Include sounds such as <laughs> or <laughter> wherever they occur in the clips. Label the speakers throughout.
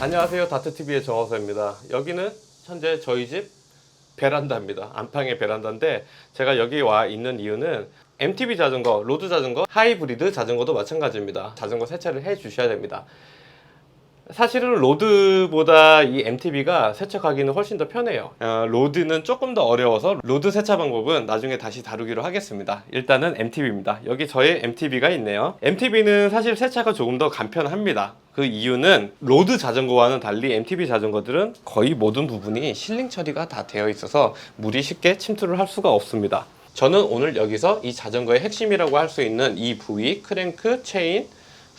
Speaker 1: 안녕하세요. 다트TV의 정호서입니다. 여기는 현재 저희 집 베란다입니다. 안방의 베란다인데 제가 여기 와 있는 이유는 MTB 자전거, 로드 자전거, 하이브리드 자전거도 마찬가지입니다. 자전거 세차를 해 주셔야 됩니다. 사실은 로드보다 이 MTB가 세척하기는 훨씬 더 편해요. 어, 로드는 조금 더 어려워서 로드 세차 방법은 나중에 다시 다루기로 하겠습니다. 일단은 MTB입니다. 여기 저의 MTB가 있네요. MTB는 사실 세차가 조금 더 간편합니다. 그 이유는 로드 자전거와는 달리 MTB 자전거들은 거의 모든 부분이 실링 처리가 다 되어 있어서 물이 쉽게 침투를 할 수가 없습니다. 저는 오늘 여기서 이 자전거의 핵심이라고 할 수 있는 이 부위, 크랭크, 체인,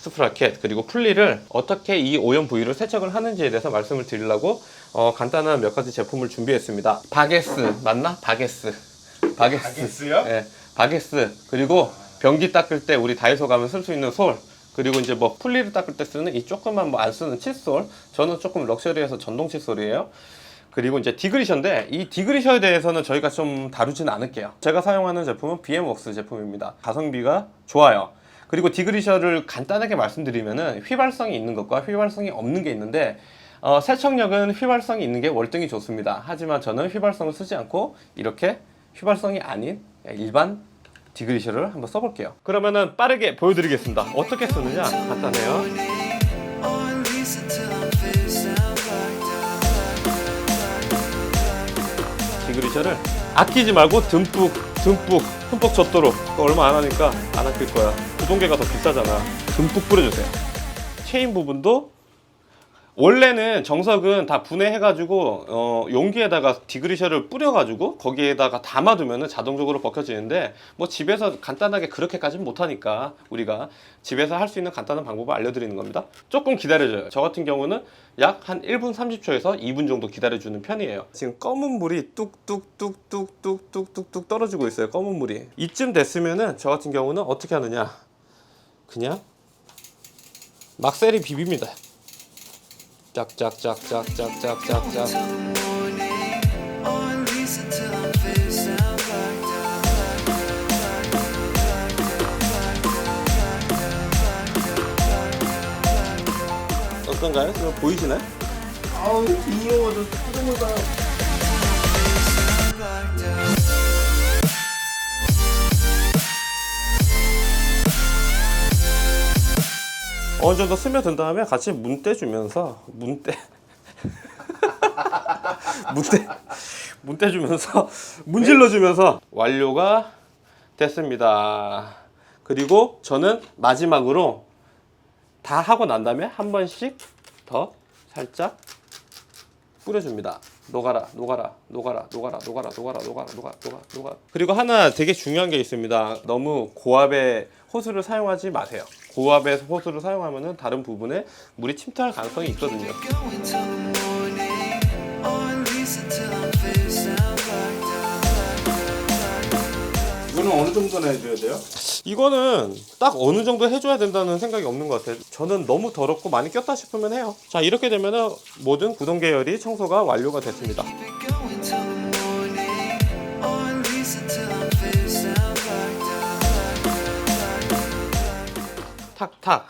Speaker 1: 스프라켓 그리고 풀리를 어떻게 이 오염 부위를 세척을 하는지에 대해서 말씀을 드리려고 어, 간단한 몇 가지 제품을 준비했습니다. 바게스 맞나? 바게스. 바게스.
Speaker 2: 바게스요?
Speaker 1: 네, 바게스. 그리고 변기 닦을 때 우리 다이소 가면 쓸 수 있는 솔. 그리고 이제 뭐 풀리를 닦을 때 쓰는 이 조금만 뭐 안 쓰는 칫솔. 저는 조금 럭셔리해서 전동 칫솔이에요. 그리고 이제 디그리셔인데 이 디그리셔에 대해서는 저희가 좀 다루지는 않을게요. 제가 사용하는 제품은 BM웍스 제품입니다. 가성비가 좋아요. 그리고 디그리셔를 간단하게 말씀드리면은 휘발성이 있는 것과 휘발성이 없는 게 있는데 어, 세척력은 휘발성이 있는 게 월등히 좋습니다. 하지만 저는 휘발성을 쓰지 않고 이렇게 휘발성이 아닌 일반 디그리셔를 한번 써볼게요. 그러면은 빠르게 보여드리겠습니다. 어떻게 쓰느냐 간단해요. 디그리셔를 아끼지 말고 듬뿍 듬뿍 흠뻑 젖도록 얼마 안 하니까 안 아낄 거야. 구동계가 더 비싸잖아. 듬뿍 뿌려주세요. 체인 부분도 원래는 정석은 다 분해해가지고 어, 용기에다가 디그리셔를 뿌려가지고 거기에다가 담아두면 자동적으로 벗겨지는데 뭐 집에서 간단하게 그렇게까지는 못하니까 우리가 집에서 할 수 있는 간단한 방법을 알려드리는 겁니다. 조금 기다려줘요. 저 같은 경우는 약 한 1분 30초에서 2분 정도 기다려주는 편이에요. 지금 검은 물이 뚝뚝뚝뚝뚝뚝뚝뚝 떨어지고 있어요. 검은 물이 이쯤 됐으면은 저 같은 경우는 어떻게 하느냐? 그냥 막셀이 비빕니다. 짝짝짝짝짝짝짝짝 어떤가요? 그럼 보이시나요?
Speaker 2: 아우 귀여워 저 표정을 봐.
Speaker 1: 어느 정도 스며든 다음에 같이 문 떼주면서 문 떼. <laughs> 문 떼. 문 떼주면서 문질러 주면서 완료가 됐습니다. 그리고 저는 마지막으로 다 하고 난 다음에 한 번씩 더 살짝 뿌려줍니다. 녹아라, 녹아라, 녹아라, 녹아라, 녹아라, 녹아라, 녹아라, 녹아, 녹아, 녹아. 그리고 하나 되게 중요한 게 있습니다. 너무 고압의 호스를 사용하지 마세요. 고압의 호스를 사용하면은 다른 부분에 물이 침투할 가능성이 있거든요.
Speaker 2: 이거는 어느 정도나 해줘야 돼요?
Speaker 1: 이거는 딱 어느 정도 해줘야 된다는 생각이 없는 것 같아요. 저는 너무 더럽고 많이 꼈다 싶으면 해요. 자 이렇게 되면은 모든 구동 계열이 청소가 완료가 됐습니다. 탁탁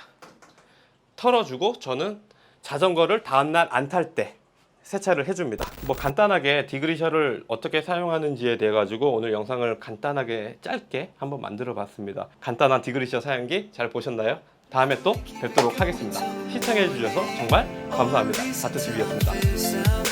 Speaker 1: 털어주고 저는 자전거를 다음날 안 탈 때 세차를 해줍니다. 뭐 간단하게 디그리셔를 어떻게 사용하는지에 대해 가지고 오늘 영상을 간단하게 짧게 한번 만들어 봤습니다. 간단한 디그리셔 사용기 잘 보셨나요? 다음에 또 뵙도록 하겠습니다. 시청해 주셔서 정말 감사합니다. 다트TV였습니다.